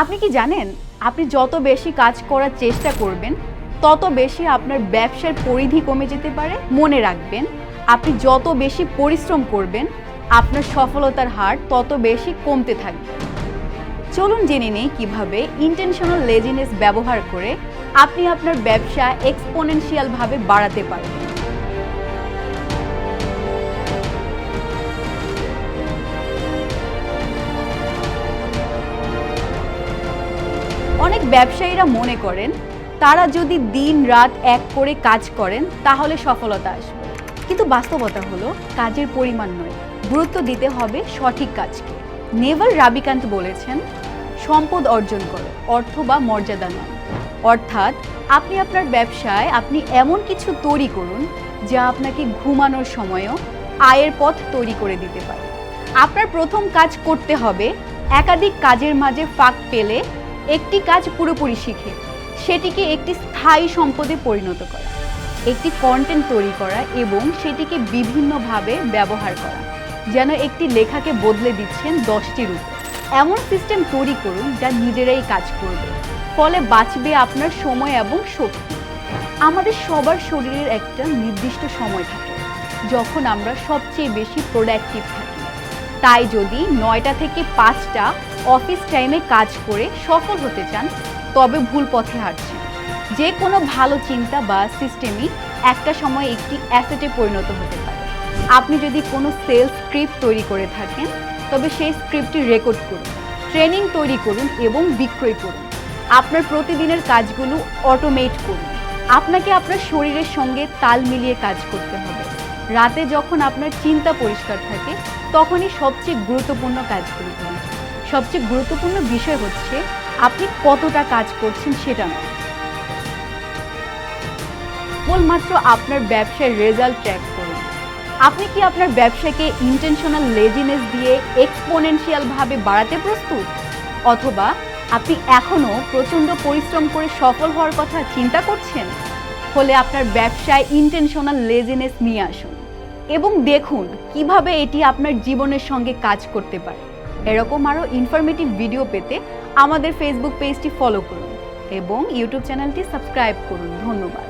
আপনি কি জানেন, আপনি যত বেশি কাজ করার চেষ্টা করবেন, তত বেশি আপনার ব্যবসার পরিধি কমে যেতে পারে। মনে রাখবেন, আপনি যত বেশি পরিশ্রম করবেন, আপনার সফলতার হার তত বেশি কমতে থাকবে। চলুন জেনে নেই কীভাবে ইন্টেনশনাল লেজিনেস ব্যবহার করে আপনি আপনার ব্যবসা এক্সপোনেনশিয়ালভাবে বাড়াতে পারবেন। অনেক ব্যবসায়ীরা মনে করেন, তারা যদি দিন রাত এক করে কাজ করেন, তাহলে সফলতা আসবে। কিন্তু বাস্তবতা হলো, কাজের পরিমাণ নয়। গুরুত্ব দিতে হবে সঠিক কাজকে। নেভাল রাবিকান্ত বলেছেন, সম্পদ অর্জন করো, অর্থ বা মর্যাদা নয়। অর্থাৎ, আপনি আপনার ব্যবসায় আপনি এমন কিছু তৈরি করুন, যা আপনাকে ঘুমানোর সময়ও আয়ের পথ তৈরি করে দিতে পারে। আপনার প্রথম কাজ করতে হবে, একাধিক কাজের মাঝে ফাঁক পেলে একটি কাজ পুরোপুরি শিখে, সেটিকে একটি স্থায়ী সম্পদে পরিণত করা, একটি কন্টেন্ট তৈরি করা এবং সেটিকে বিভিন্নভাবে ব্যবহার করা, যেন একটি লেখাকে বদলে দিচ্ছেন দশটি রূপে। এমন সিস্টেম তৈরি করুন যা নিজেরাই কাজ করবে, ফলে বাঁচবে আপনার সময় এবং শক্তি। আমাদের সবার শরীরের একটা নির্দিষ্ট সময় থাকে, যখন আমরা সবচেয়ে বেশি প্রোডাক্টিভ থাকি। তাই যদি নয়টা থেকে পাঁচটা অফিস টাইমে কাজ করে সফল হতে চান, তবে ভুল পথে হাঁটছেন। যে কোনো ভালো চিন্তা বা সিস্টেমই একটা সময় একটি অ্যাসেটে পরিণত হতে পারে। আপনি যদি কোনো সেলস স্ক্রিপ্ট তৈরি করে থাকেন, তবে সেই স্ক্রিপ্টটি রেকর্ড করুন ট্রেনিং তৈরি করুন এবং বিক্রয় করুন। আপনার প্রতিদিনের কাজগুলো অটোমেট করুন। আপনাকে আপনার শরীরের সঙ্গে তাল মিলিয়ে কাজ করতে হবে। রাতে যখন আপনার চিন্তা পরিষ্কার থাকে, তখনই সবচেয়ে গুরুত্বপূর্ণ কাজগুলো সবচেয়ে গুরুত্বপূর্ণ বিষয় হচ্ছে, আপনি কতটা কাজ করছেন সেটা নয়। কেবলমাত্র আপনার ব্যবসার রেজাল্ট ট্র্যাক করুন। আপনি কি আপনার ব্যবসাকে ইন্টেনশনাল লেজিনেস দিয়ে এক্সপোনেনশিয়াল ভাবে বাড়াতে প্রস্তুত? অথবা আপনি এখনও প্রচণ্ড পরিশ্রম করে সফল হওয়ার কথা চিন্তা করছেন? ফলে আপনার ব্যবসায় ইন্টেনশনাল লেজিনেস নিয়ে আসুন। এবং দেখুন কীভাবে এটি আপনার জীবনের সঙ্গে কাজ করতে পারে। এরকম আরও ইনফরমেটিভ ভিডিও পেতে আমাদের ফেসবুক পেজটি ফলো করুন এবং ইউটিউব চ্যানেলটি সাবস্ক্রাইব করুন। ধন্যবাদ।